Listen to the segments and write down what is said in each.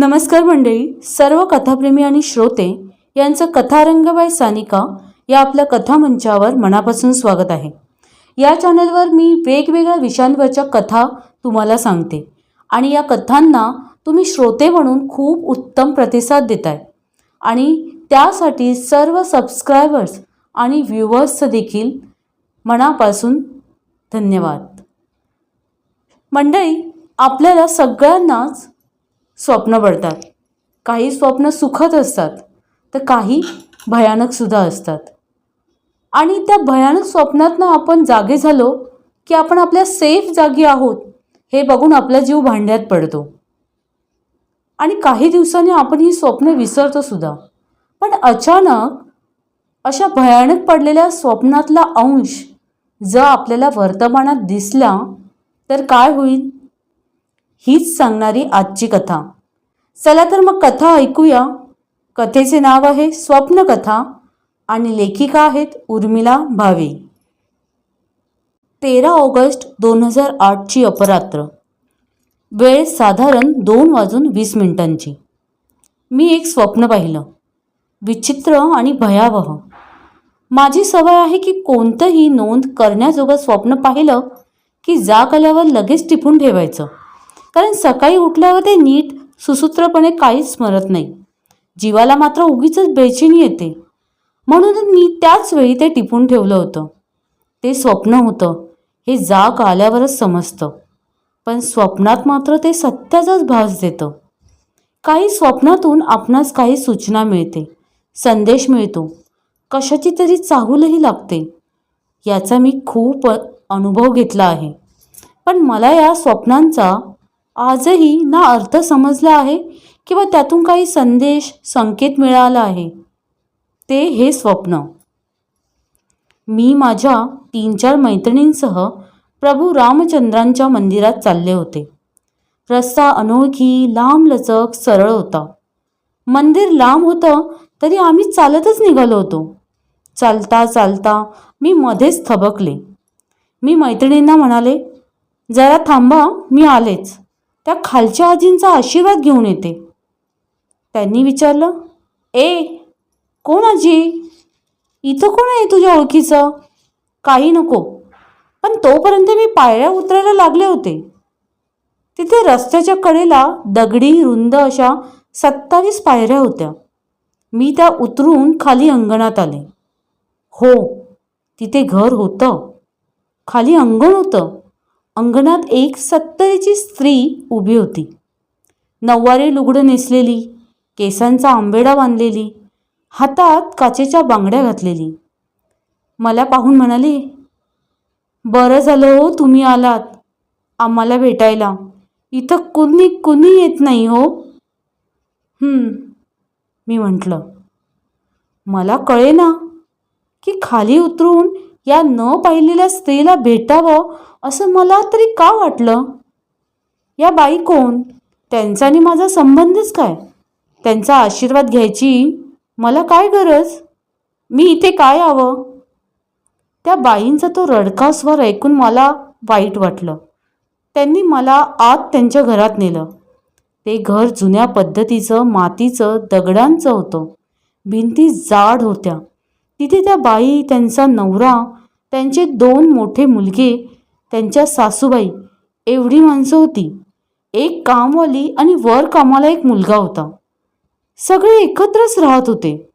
नमस्कार मंडळी सर्व कथाप्रेमी आणि श्रोते यांचं कथारंग बाय सानिका या आपल्या कथामंचावर मनापासून स्वागत आहे. या चॅनलवर मी वेगवेगळ्या विषयांवरच्या कथा तुम्हाला सांगते आणि या कथांना तुम्ही श्रोते म्हणून खूप उत्तम प्रतिसाद देताय. आणि त्यासाठी सर्व सबस्क्रायबर्स आणि व्ह्युअर्सचं देखील मनापासून धन्यवाद. मंडळी आपल्याला सगळ्यांनाच स्वप्न पडतात काही स्वप्न सुखद असतात तर काही भयानकसुद्धा असतात. आणि त्या भयानक स्वप्नातनं आपण जागे झालो की आपण आपल्या सेफ जागी आहोत हे बघून आपला जीव भांड्यात पडतो. आणि काही दिवसांनी आपण ही स्वप्न विसरतो सुद्धा. पण अचानक अशा भयानक पडलेल्या स्वप्नातला अंश जर आपल्याला वर्तमानात दिसला तर काय होईल? हीच सांगणारी आजची कथा. चला तर मग कथा ऐकूया. कथेचे नाव आहे स्वप्नकथा आणि लेखिका आहेत उर्मिला भावे. तेरा ऑगस्ट दोन हजार आठची अपरात्र. वेळ साधारण दोन वाजून वीस मिनिटांची. मी एक स्वप्न पाहिलं. विचित्र आणि भयावह. माझी सवय आहे की कोणतंही नोंद करण्याजोगं स्वप्न पाहिलं की जाग आल्यावर लगेच टिपून ठेवायचं. कारण सकाळी उठल्यावर ते नीट सुसूत्रपणे काहीच स्मरत नाही. जीवाला मात्र उगीच बेचिनी येते. म्हणून मी त्याच वेळी ते टिपून ठेवलं होतं. ते स्वप्न होतं. हे जाग आल्यावरच समजतं. पण स्वप्नात मात्र ते सत्याचाच भास देतं. काही स्वप्नातून आपणास काही सूचना मिळते. संदेश मिळतो. कशाची तरी चाहूलही लागते. याचा मी खूप अनुभव घेतला आहे. पण मला या स्वप्नांचा आजही ना अर्थ समजला आहे किंवा त्यातून काही संदेश संकेत मिळाला आहे. ते हे स्वप्न. मी माझ्या तीन चार मैत्रिणींसह प्रभू रामचंद्रांच्या मंदिरात चालले होते. रस्ता अनोळखी लांबलचक सरळ होता. मंदिर लांब होतं तरी आम्ही चालतच निघालो होतो. चालता चालता मी मध्येच थबकले. मी मैत्रिणींना म्हणाले जरा थांबा मी आलेच. त्या खालच्या आजींचा आशीर्वाद घेऊन येते. त्यांनी विचारलं ए कोण आजी? इथं कोण आहे तुझ्या ओळखीचं? काही नको. पण तोपर्यंत मी पायऱ्या उतरायला लागले होते. तिथे रस्त्याच्या कडेला दगडी रुंद अशा सत्तावीस पायऱ्या होत्या. मी त्या उतरून खाली अंगणात आले. हो तिथे घर होतं. खाली अंगण होतं. अंगणात एक सत्तरीची स्त्री उभी होती. नऊवारी लुगडं नेसलेली केसांचा आंबेडा बांधलेली हातात काचेच्या बांगड्या घातलेली. मला पाहून म्हणाले बरं झालं हो तुम्ही आलात. आम्हाला भेटायला. इथं कुणी कुणी येत नाही हो. मी म्हटलं. मला कळे ना की खाली उतरून या न पाहिलेल्या स्त्रीला भेटावं असं मला तरी का वाटलं? या बाई कोण? त्यांचा आणि माझा संबंधच काय? त्यांचा आशीर्वाद घ्यायची मला काय गरज? मी इथे काय यावं? त्या बाईंचा तो रडका स्वर ऐकून मला वाईट वाटलं. त्यांनी मला आत त्यांच्या घरात नेलं. ते घर जुन्या पद्धतीचं मातीचं दगडांचं होतं. भिंती जाड होत्या. तिथे त्या बाई त्यांचा नवरा त्यांचे दोन मोठे मुलगे त्यांच्या सासूबाई एवढी माणसं होती. एक कामवाली आणि वर कामाला एक मुलगा होता. सगळे एकत्रच राहत होते.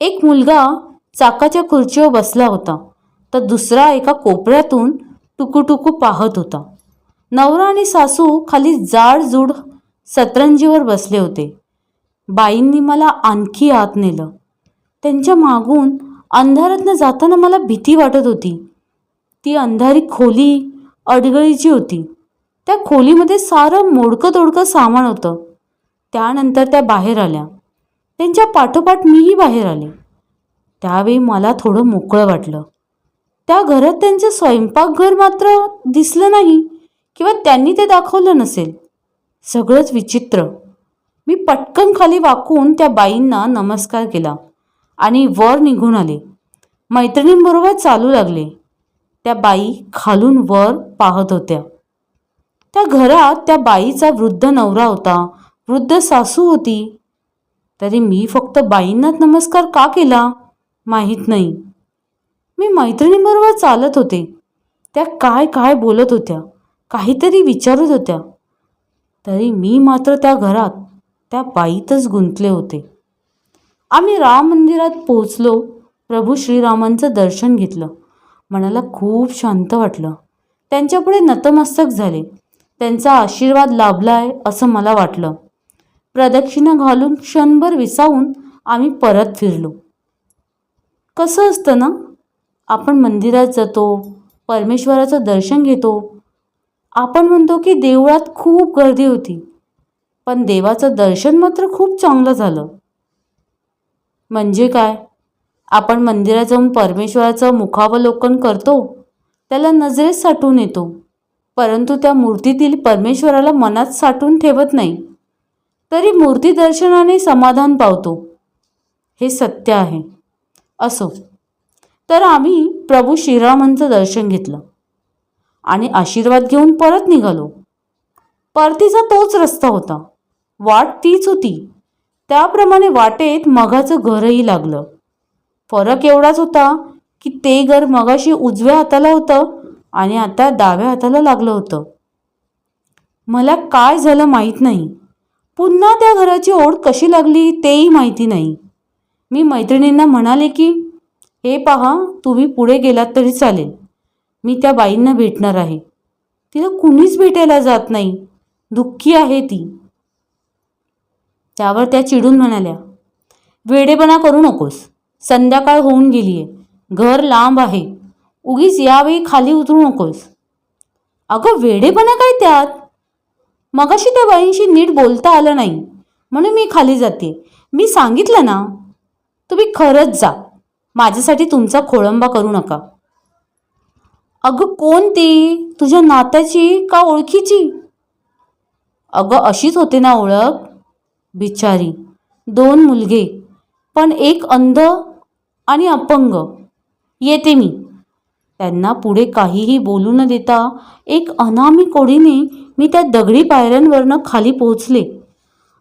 एक मुलगा चाकाच्या खुर्चीवर बसला होता तर दुसरा एका कोपऱ्यातून टुकूटुकू पाहत होता. नवरा आणि सासू खाली जाडजूड सतरंजीवर बसले होते. बाईंनी मला आणखी आत नेलं. त्यांच्या मागून अंधारातनं जाताना मला भीती वाटत होती. ती अंधारी खोली अडगळीची होती. त्या खोलीमध्ये सारं मोडकं तोडकं सामान होतं. त्यानंतर त्या बाहेर आल्या. त्यांच्या पाठोपाठ मीही बाहेर आले. त्यावेळी मला थोडं मोकळं वाटलं. त्या घरात त्यांचं स्वयंपाकघर मात्र दिसलं नाही किंवा त्यांनी ते दाखवलं नसेल. सगळंच विचित्र. मी पटकन खाली वाकून त्या बाईंना नमस्कार केला. आणि वर निघून आले. मैत्रिणींबरोबर चालू लागले. त्या बाई खालून वर पाहत होत्या. त्या घरात त्या बाईचा वृद्ध नवरा होता. वृद्ध सासू होती. तरी मी फक्त बाईंनाच नमस्कार का केला? माहीत नाही. मी मैत्रिणींबरोबर चालत होते. त्या काय काय बोलत होत्या. काहीतरी विचारत होत्या. तरी मी मात्र त्या घरात त्या बाईतच गुंतले होते. आम्ही राम मंदिरात पोचलो प्रभू श्रीरामांचं दर्शन घेतलं. मनाला खूप शांत वाटलं. त्यांच्यापुढे नतमस्तक झाले. त्यांचा आशीर्वाद लाभलाय असं मला वाटलं. प्रदक्षिणा घालून क्षणभर विसावून आम्ही परत फिरलो. कसं असतं ना? आपण मंदिरात जातो परमेश्वराचं दर्शन घेतो. आपण म्हणतो की देवळात खूप गर्दी होती. पण देवाचं दर्शन मात्र खूप चांगलं झालं. म्हणजे काय? आपण मंदिरात जाऊन परमेश्वराचं मुखावलोकन करतो त्याला नजरेत साठवून येतो. परंतु त्या मूर्तीतील परमेश्वराला मनात साठवून ठेवत नाही. तरी मूर्ती दर्शनाने समाधान पावतो. हे सत्य आहे. असो. तर आम्ही प्रभू श्रीरामांचं दर्शन घेतलं आणि आशीर्वाद घेऊन परत निघालो. परतीचा तोच रस्ता होता. वाट तीच होती. त्याप्रमाणे वाटेत मगाचं घरही लागलं. फरक एवढाच होता की ते घर मगाशी उजव्या हाताला होतं आणि आता डाव्या हाताला लागलं होतं. मला काय झालं माहीत नाही. पुन्हा त्या घराची ओढ कशी लागली तेही माहिती नाही. मी मैत्रिणींना म्हणाले की हे पहा तुम्ही पुढे गेलात तरी चालेल. मी त्या बाईंना भेटणार आहे. तिला कुणीच भेटायला जात नाही. दुःखी आहे ती. त्यावर त्या चिडून म्हणाल्या वेडेपणा करू नकोस. संध्याकाळ होऊन गेली आहे घर लांब आहे. उगीच यावेळी खाली उतरू नकोस. अगं वेडेपणा काय त्यात? मगाशी त्या बाईंशी नीट बोलता आलं नाही. म्हणून मी खाली जाते. मी सांगितलं ना तुम्ही खरंच जा. माझ्यासाठी तुमचा खोळंबा करू नका. अगं कोण ती? तुझ्या नात्याची का ओळखीची? अगं अशीच होते ना ओळख. बिचारी. दोन मुलगे पण एक अंध आणि अपंग. येते मी. त्यांना पुढे काहीही बोलू न देता एक अनामी कोडीने मी त्या दगडी पायऱ्यांवरनं खाली पोहोचले.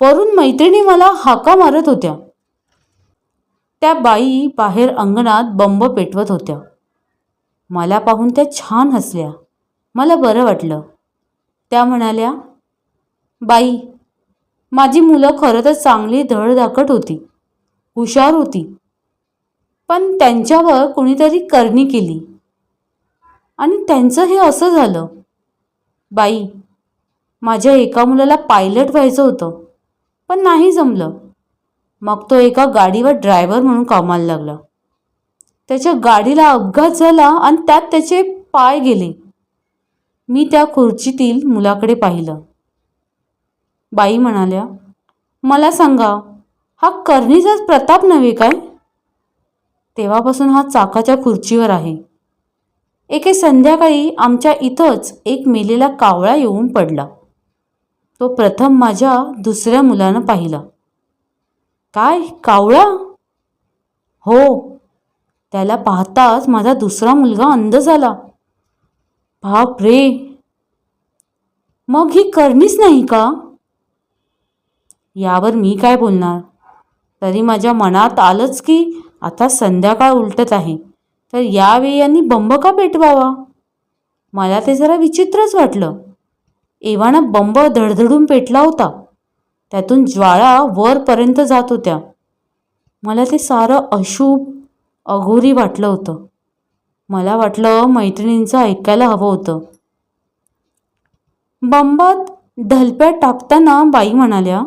वरून मैत्रिणी मला हाका मारत होत्या. त्या बाई बाहेर अंगणात बंब पेटवत होत्या. मला पाहून त्या छान हसल्या. मला बरं वाटलं. त्या म्हणाल्या बाई माझी मुलं खरं तर चांगली धडधाकट होती. हुशार होती. पण त्यांच्यावर कुणीतरी करणी केली. आणि त्यांचं हे असं झालं. बाई माझ्या एका मुलाला पायलट व्हायचं होतं पण नाही जमलं. मग तो एका गाडीवर ड्रायव्हर म्हणून कामाला लागला. त्याच्या गाडीला अपघात झाला आणि त्यात त्याचे पाय गेले. मी त्या खुर्चीतील मुलाकडे पाहिलं. बाई म्हणाल्या मला सांगा हा करणीचाच प्रताप नव्हे काय? तेव्हापासून हा चाकाच्या खुर्चीवर आहे. एके संध्याकाळी आमच्या इथंच एक मेलेला कावळा येऊन पडला. तो प्रथम माझ्या दुसऱ्या मुलानं पाहिला. काय कावळा? हो त्याला पाहताच माझा दुसरा मुलगा अंध झाला. बाप रे मग ही करणीच नाही का? यावर मी काय बोलणार? तरी माझ्या मनात आलंच की आता संध्याकाळ उलटत आहे. तर यावेळी यांनी बंब का पेटवावा? मला ते जरा विचित्रच वाटलं. एव्हानं बंब धडधडून पेटला होता. त्यातून ज्वाळा वरपर्यंत जात होत्या. मला ते सारं अशुभ अघोरी वाटलं होतं. मला वाटलं मैत्रिणींचं ऐकायला हवं होतं. बंबात ढलप्या टाकताना बाई म्हणाल्या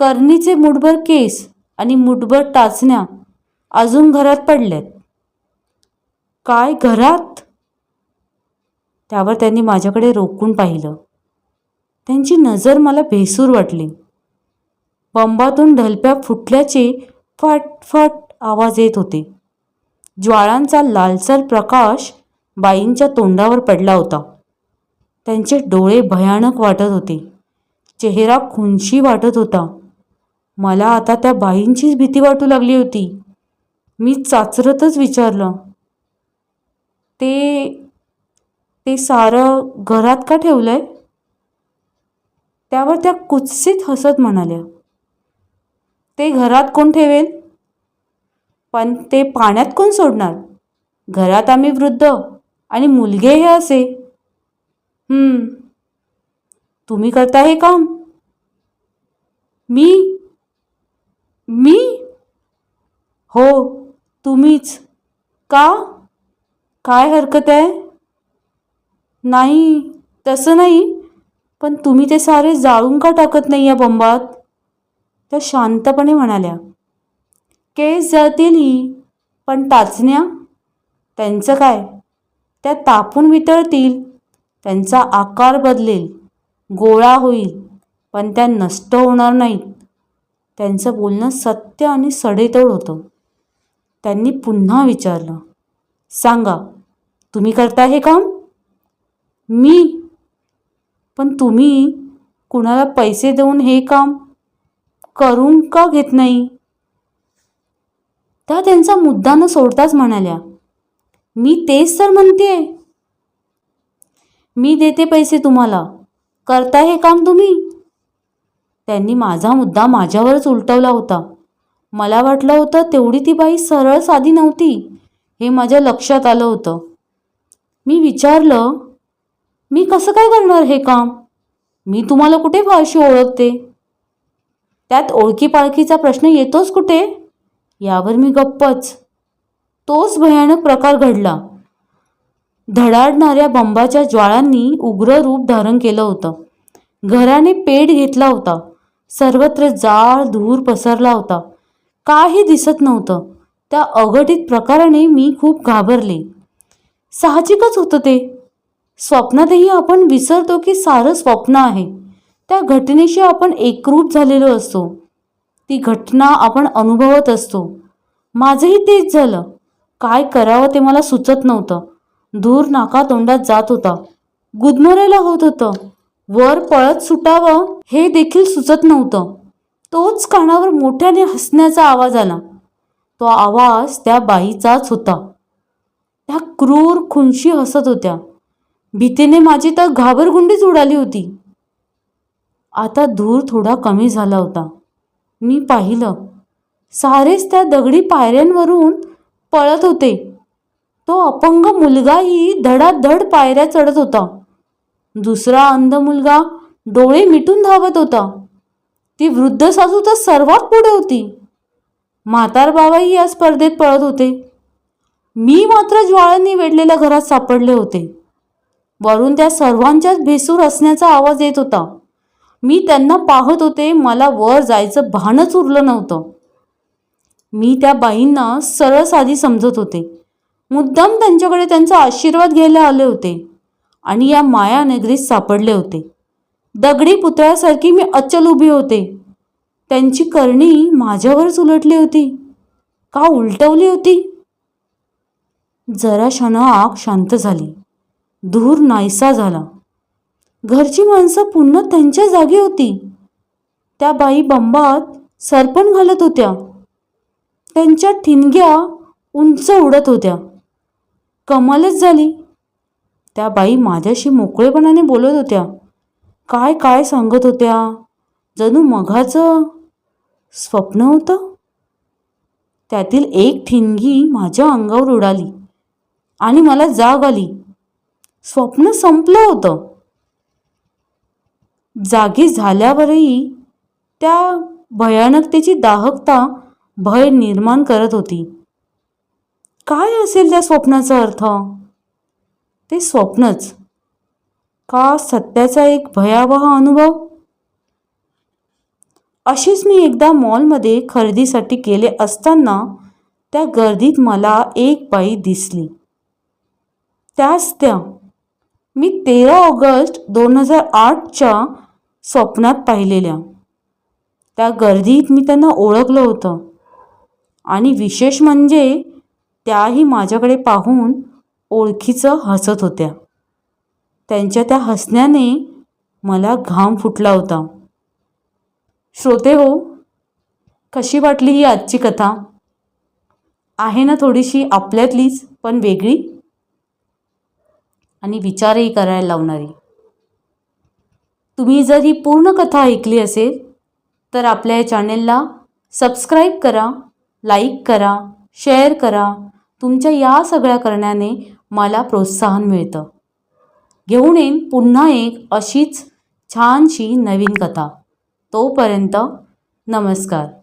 करणीचे मुठभर केस आणि मुठभर टाचण्या अजून घरात पडल्यात. काय घरात? त्यावर त्यांनी माझ्याकडे रोखून पाहिलं. त्यांची नजर मला भेसूर वाटली. बंबातून ढलप्या फुटल्याचे फट फट आवाज येत होते. ज्वाळांचा लालसर प्रकाश बाईंच्या तोंडावर पडला होता. त्यांचे डोळे भयानक वाटत होते. चेहरा खुनशी वाटत होता. मला आता त्या बाईंचीच भीती वाटू लागली होती. मी चाचरतच विचारलं ते ते सारं घरात का ठेवलं आहे त्यावर त्या कुत्सित हसत म्हणाल्या ते घरात कोण ठेवेल? पण ते पाण्यात कोण सोडणार? घरात आम्ही वृद्ध आणि मुलगे हे असे. तुम्ही करता हे काम? मी मी? हो तुम्हीच. का? काय हरकत आहे? नाही तसं नाही. पण तुम्ही ते सारे जाळून का टाकत नाही या बंबात? त्या शांतपणे म्हणाल्या. केस जळतीलही पण टाचण्या? त्यांचं काय? त्या तापून वितळतील. त्यांचा आकार बदलेल. गोळा होईल. पण त्या नष्ट होणार नाहीत. त्यांचं बोलणं सत्य आणि सडेतोड होतं. त्यांनी पुन्हा विचारलं सांगा तुम्ही करता हे काम? मी? पण तुम्ही कुणाला पैसे देऊन हे काम करून का घेत नाही? त्या त्यांचा मुद्दा न सोडताच म्हणाल्या मी तेच तर म्हणते मी देते पैसे तुम्हाला. करता हे काम तुम्ही? त्यांनी माझा मुद्दा माझ्यावरच उलटवला होता. मला वाटलं होतं तेवढी ती बाई सरळ साधी नव्हती हे माझ्या लक्षात आलं होतं. मी विचारलं मी कसं काय करणार हे काम? मी तुम्हाला कुठे फारशी ओळखते? त्यात ओळखी पाळखीचा प्रश्न येतोच कुठे? यावर मी गप्पच. तोच भयानक प्रकार घडला. धडाडणाऱ्या बंबाच्या ज्वाळांनी उग्र रूप धारण केलं होतं. घराने पेट घेतला होता. सर्वत्र जाळ धूर पसरला होता. काही दिसत नव्हतं. त्या अघटित प्रकाराने मी खूप घाबरले. साहजिकच होतं ते. स्वप्नातही आपण विसरतो की सारं स्वप्न आहे. त्या घटनेशी आपण एकरूप झालेलो असतो. ती घटना आपण अनुभवत असतो. माझंही तेच झालं. काय करावं ते मला सुचत नव्हतं. धूर नाका तोंडात जात होता. गुदमरायला होत होतं. वर पळत सुटावं हे देखील सुचत नव्हतं. तोच कानावर मोठ्याने हसण्याचा आवाज आला. तो आवाज त्या बाईचाच होता. त्या क्रूर खुनशी हसत होत्या. भीतीने माझी तर घाबरगुंडीच उडाली होती. आता धूर थोडा कमी झाला होता. मी पाहिलं. सारेच त्या दगडी पायऱ्यांवरून पळत होते. तो अपंग मुलगाही धडाधड पायऱ्या चढत होता. दुसरा अंध मुलगा डोळे मिटून धावत होता. ती वृद्ध सासू तर सर्वात पुढे होती. म्हातार बाबाही या स्पर्धेत पळत होते. मी मात्र ज्वाळांनी वेढलेल्या घरात सापडले होते. वरून त्या सर्वांच्याच भेसूर असण्याचा आवाज येत होता. मी त्यांना पाहत होते मला वर जायचं भानच उरलं नव्हतं. मी त्या बाईंना सरळ साधी समजत होते. मुद्दाम त्यांच्याकडे त्यांचा आशीर्वाद घ्यायला आले होते. आणि या माया नगरीत सापडले होते. दगडी पुतळ्यासारखी मी अचल उभी होते. त्यांची करणी माझ्यावरच उलटली होती. का उलटवली होती? जरा क्षण आग शांत झाली. धूर नाहीसा झाला. घरची माणसं पुन्हा त्यांच्या जागी होती. त्या बाई बंबात सरपण घालत होत्या. त्यांच्या ठिणग्या उंच उडत होत्या. कमालच झाली. त्या बाई माझ्याशी मोकळेपणाने बोलत होत्या. काय काय सांगत होत्या? जणू मघाचं स्वप्न होतं. त्यातील एक ठिणगी माझ्या अंगावर उडाली आणि मला जाग आली. स्वप्न संपलं होतं. जागी झाल्यावरही त्या भयानकतेची दाहकता भय निर्माण करत होती. काय असेल त्या स्वप्नाचा अर्थ? ते स्वप्नच. का सत्याचा एक भयावह अनुभव? अशीच मी एकदा मॉलमध्ये खरेदीसाठी गेले असताना त्या गर्दीत मला एक बाई दिसली. त्याच त्या मी तेरा ऑगस्ट दोन हजार आठच्या स्वप्नात पाहिलेल्या. त्या गर्दीत मी त्यांना ओळखलं होतं. आणि विशेष म्हणजे त्याही माझ्याकडे पाहून ओळखीचं हसत होत्या. त्यांच्या त्या हसण्याने मला घाम फुटला होता. श्रोते हो कशी वाटली ही आजची कथा? आहे ना थोडीशी आपल्यातलीच पण वेगळी? आणि विचारही करायला लावणारी. तुम्ही जर ही पूर्ण कथा ऐकली असेल तर आपल्या या चॅनेलला सबस्क्राईब करा लाईक करा शेअर करा. तुमच्या या सगळ्या करण्याने मला प्रोत्साहन मिळतं. घेऊन येईन पुन्हा एक अशीच छानशी नवीन कथा. तोपर्यंत नमस्कार.